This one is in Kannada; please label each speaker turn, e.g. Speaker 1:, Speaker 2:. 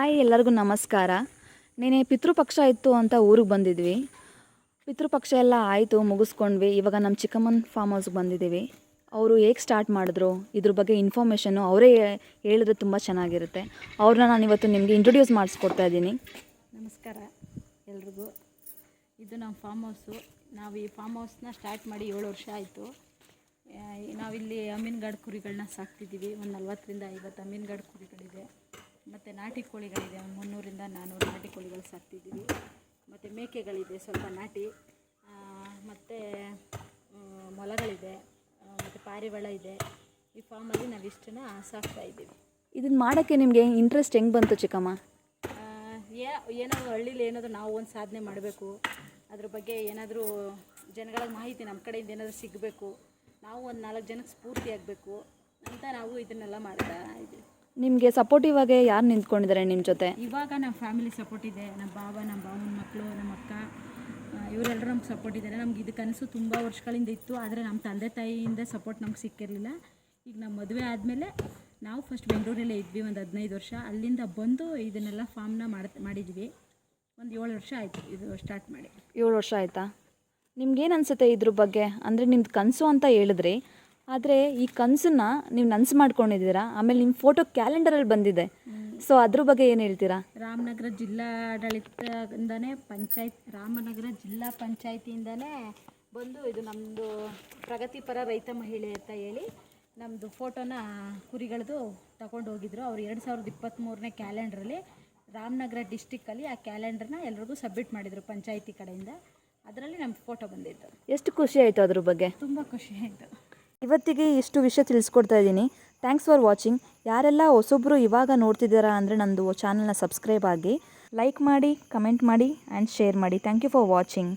Speaker 1: ಹಾಯ್ ಎಲ್ಲರಿಗೂ ನಮಸ್ಕಾರ. ನೆನೆ ಪಿತೃಪಕ್ಷ ಇತ್ತು ಅಂತ ಊರಿಗೆ ಬಂದಿದ್ವಿ. ಪಿತೃಪಕ್ಷ ಎಲ್ಲ ಆಯಿತು, ಮುಗಿಸ್ಕೊಂಡ್ವಿ. ಇವಾಗ ನಮ್ಮ ಚಿಕ್ಕಮ್ಮನ ಫಾರ್ಮ್ ಹೌಸ್ಗೆ ಬಂದಿದ್ದೀವಿ. ಅವರು ಹೇಗೆ ಸ್ಟಾರ್ಟ್ ಮಾಡಿದ್ರು? ಇದ್ರ ಬಗ್ಗೆ ಇನ್ಫಾರ್ಮೇಷನ್ನು ಅವರೇ ಹೇಳಿದ್ರೆ ತುಂಬ ಚೆನ್ನಾಗಿರುತ್ತೆ. ಅವ್ರನ್ನ ನಾನು ಇವತ್ತು ನಿಮಗೆ ಇಂಟ್ರೊಡ್ಯೂಸ್ ಮಾಡಿಸ್ಕೊಡ್ತಾ ಇದ್ದೀನಿ.
Speaker 2: ನಮಸ್ಕಾರ ಎಲ್ರಿಗೂ. ಇದು ನಮ್ಮ ಫಾರ್ಮ್ ಹೌಸು ನಾವು ಈ ಫಾರ್ಮ್ ಹೌಸ್ನ ಸ್ಟಾರ್ಟ್ ಮಾಡಿ ಏಳು ವರ್ಷ ಆಯಿತು. ನಾವಿಲ್ಲಿ ಅಮೀನ್ಗಾಡ್ ಕುರಿಗಳನ್ನ ಸಾಕ್ತಿದ್ದೀವಿ. ಒಂದು ನಲ್ವತ್ತರಿಂದ ಐವತ್ತು ಅಮೀನ್ಗಾಡ್ ಕುರಿಗಳಿದೆ. ಮತ್ತು ನಾಟಿ ಕೋಳಿಗಳಿದೆ ಒಂದು ಮುನ್ನೂರಿಂದ ನಾನ್ನೂರು ನಾಟಿ ಕೋಳಿಗಳು ಸಾಕ್ತಿದ್ದೀವಿ. ಮತ್ತು ಮೇಕೆಗಳಿದೆ ಸ್ವಲ್ಪ ನಾಟಿ. ಮತ್ತು ಮೊಲಗಳಿದೆ ಮತ್ತು ಪಾರಿವಾಳ ಇದೆ. ಈ ಫಾರ್ಮಲ್ಲಿ ನಾವು ಇಷ್ಟನ್ನ ಸಾಕ್ತಾ ಇದ್ದೀವಿ.
Speaker 1: ಇದನ್ನು ಮಾಡೋಕ್ಕೆ ನಿಮಗೆ ಇಂಟ್ರೆಸ್ಟ್ ಹೆಂಗೆ ಬಂತು ಚಿಕ್ಕಮ್ಮ?
Speaker 2: ಏ- ಏನಾದರೂ ಹಳ್ಳಿಲಿ ಏನಾದರೂ ನಾವು ಒಂದು ಸಾಧನೆ ಮಾಡಬೇಕು. ಅದ್ರ ಬಗ್ಗೆ ಏನಾದರೂ ಜನಗಳಿಗೆ ಮಾಹಿತಿ ನಮ್ಮ ಕಡೆಯಿಂದ ಏನಾದರೂ ಸಿಗಬೇಕು. ನಾವು ಒಂದು ನಾಲ್ಕು ಜನಕ್ಕೆ ಸ್ಫೂರ್ತಿ ಆಗಬೇಕು ಅಂತ ನಾವು ಇದನ್ನೆಲ್ಲ ಮಾಡ್ತಾ ಇದ್ದೀವಿ.
Speaker 1: ನಿಮಗೆ ಸಪೋರ್ಟಿವ್ ಆಗಿ ಯಾರು ನಿಂತ್ಕೊಂಡಿದ್ದಾರೆ ನಿಮ್ಮ ಜೊತೆ?
Speaker 2: ಇವಾಗ ನಮ್ಮ ಫ್ಯಾಮಿಲಿ ಸಪೋರ್ಟ್ ಇದೆ. ನಮ್ಮ ಬಾವ ನಮ್ಮ ಬಾವನ ಮಕ್ಕಳು ನಮ್ಮ ಅಕ್ಕ ಇವರೆಲ್ಲರೂ ನಮ್ಗೆ ಸಪೋರ್ಟ್ ಇದ್ದಾರೆ ನಮ್ಗೆ ಇದು ಕನಸು ತುಂಬ ವರ್ಷಗಳಿಂದ ಇತ್ತು ಆದರೆ ನಮ್ಮ ತಂದೆ ತಾಯಿಯಿಂದ ಸಪೋರ್ಟ್ ನಮ್ಗೆ ಸಿಕ್ಕಿರಲಿಲ್ಲ. ಈಗ ನಮ್ಮ ಮದುವೆ ಆದಮೇಲೆ ನಾವು ಫಸ್ಟ್ ಬೆಂಗಳೂರಲ್ಲೇ ಇದ್ವಿ ಒಂದು ಹದಿನೈದು ವರ್ಷ. ಅಲ್ಲಿಂದ ಬಂದು ಇದನ್ನೆಲ್ಲ ಫಾರ್ಮ್ನ ಮಾಡ್ ಮಾಡಿದ್ವಿ. ಒಂದು ಏಳು ವರ್ಷ ಆಯಿತು ಇದು ಸ್ಟಾರ್ಟ್ ಮಾಡಿ.
Speaker 1: ಏಳು ವರ್ಷ ಆಯಿತಾ? ನಿಮ್ಗೇನು ಅನಿಸುತ್ತೆ ಇದ್ರ ಬಗ್ಗೆ? ಅಂದರೆ ನಿಮ್ದು ಕನಸು ಅಂತ ಹೇಳಿದ್ರಿ ಆದರೆ ಈ ಕನಸನ್ನ ನೀವು ನನಸು ಮಾಡ್ಕೊಂಡಿದ್ದೀರಾ? ಆಮೇಲೆ ನಿಮ್ಮ ಫೋಟೋ ಕ್ಯಾಲೆಂಡರಲ್ಲಿ ಬಂದಿದೆ. ಸೊ ಅದ್ರ ಬಗ್ಗೆ ಏನು ಹೇಳ್ತೀರಾ?
Speaker 2: ರಾಮನಗರ ಜಿಲ್ಲಾಡಳಿತದಿಂದನೇ ಪಂಚಾಯತ್ ರಾಮನಗರ ಜಿಲ್ಲಾ ಪಂಚಾಯತಿಯಿಂದನೇ ಬಂದು ಇದು ನಮ್ಮದು ಪ್ರಗತಿಪರ ರೈತ ಮಹಿಳೆ ಅಂತ ಹೇಳಿ ನಮ್ಮದು ಫೋಟೋನ ಕುರಿಗಳದು ತಗೊಂಡು ಹೋಗಿದ್ರು ಅವ್ರು ಎರಡು ಸಾವಿರದ ಇಪ್ಪತ್ತ್ಮೂರನೇ ಕ್ಯಾಲೆಂಡ್ರಲ್ಲಿ ರಾಮನಗರ ಡಿಸ್ಟಿಕ್ಕಲ್ಲಿ ಆ ಕ್ಯಾಲೆಂಡರ್ನ ಎಲ್ರಿಗೂ ಸಬ್ಮಿಟ್ ಮಾಡಿದರು ಪಂಚಾಯಿತಿ ಕಡೆಯಿಂದ. ಅದರಲ್ಲಿ ನಮ್ಮ ಫೋಟೋ ಬಂದಿತ್ತು.
Speaker 1: ಎಷ್ಟು ಖುಷಿ ಆಯಿತು ಅದ್ರ ಬಗ್ಗೆ?
Speaker 2: ತುಂಬ ಖುಷಿ ಆಯಿತು.
Speaker 1: ಇವತ್ತಿಗೆ ಇಷ್ಟು ವಿಷಯ ತಿಳಿಸ್ಕೊಡ್ತಾ ಇದ್ದೀನಿ. ಥ್ಯಾಂಕ್ಸ್ ಫಾರ್ ವಾಚಿಂಗ್ ಯಾರೆಲ್ಲ ಹೊಸೊಬ್ಬರು ಇವಾಗ ನೋಡ್ತಿದ್ದೀರಾ ಅಂದರೆ ನಂದು ಚಾನಲ್ನ ಸಬ್ಸ್ಕ್ರೈಬ್ ಆಗಿ ಲೈಕ್ ಮಾಡಿ ಕಮೆಂಟ್ ಮಾಡಿ ಆ್ಯಂಡ್ ಶೇರ್ ಮಾಡಿ. Thank you for watching